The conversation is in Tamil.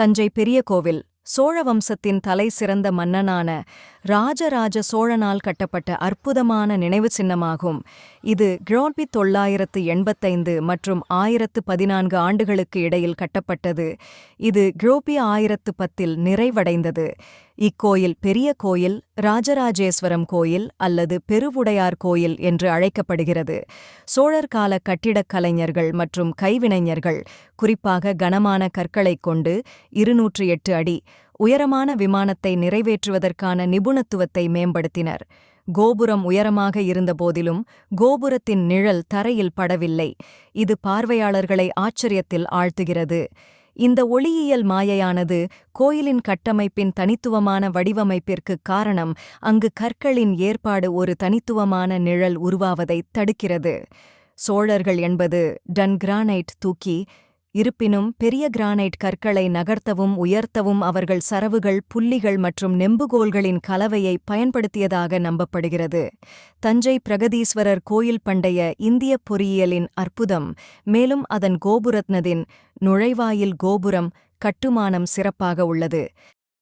தஞ்சை பெரிய கோவில் சோழ வம்சத்தின் தலை சிறந்த மன்னனான ராஜராஜ சோழனால் கட்டப்பட்ட அற்புதமான நினைவு சின்னமாகும். இது கிரோன்பி தொள்ளாயிரத்து எண்பத்தைந்து மற்றும் ஆயிரத்து பதினான்கு ஆண்டுகளுக்கு இடையில் கட்டப்பட்டது. இது கிரோபி ஆயிரத்து பத்தில் நிறைவடைந்தது. இக்கோயில் பெரிய கோயில் ராஜராஜேஸ்வரம் கோயில் அல்லது பெருவுடையார் கோயில் என்று அழைக்கப்படுகிறது. சோழர் கால கட்டிடக் கலைஞர்கள் மற்றும் கைவினைஞர்கள் குறிப்பாக கனமான கற்களைக் கொண்டு இருநூற்று எட்டு அடி உயரமான விமானத்தை நிறைவேற்றுவதற்கான நிபுணத்துவத்தை மேம்படுத்தினர். கோபுரம் உயரமாக இருந்தபோதிலும் கோபுரத்தின் நிழல் தரையில் படவில்லை. இது பார்வையாளர்களை ஆச்சரியத்தில் ஆழ்த்துகிறது. இந்த ஒளியியல் மாயையானது கோயிலின் கட்டமைப்பின் தனித்துவமான வடிவமைப்பிற்கு காரணம் அங்கு கற்களின் ஏற்பாடு ஒரு தனித்துவமான நிழல் உருவாவதைத் தடுக்கிறது. சோழர்கள் என்பது டன்கிரானைட் தூக்கி இருப்பினும் பெரிய கிரானைட் கற்களை நகர்த்தவும் உயர்த்தவும் அவர்கள் சரவுகள் புள்ளிகள் மற்றும் நெம்புகோல்களின் கலவையை பயன்படுத்தியதாக நம்பப்படுகிறது. தஞ்சை பிரகதீஸ்வரர் கோயில் பண்டைய இந்திய பொறியியலின் அற்புதம் மேலும் அதன் கோபுரத்னதின் நுழைவாயில் கோபுரம் கட்டுமானம் சிறப்பாக உள்ளது.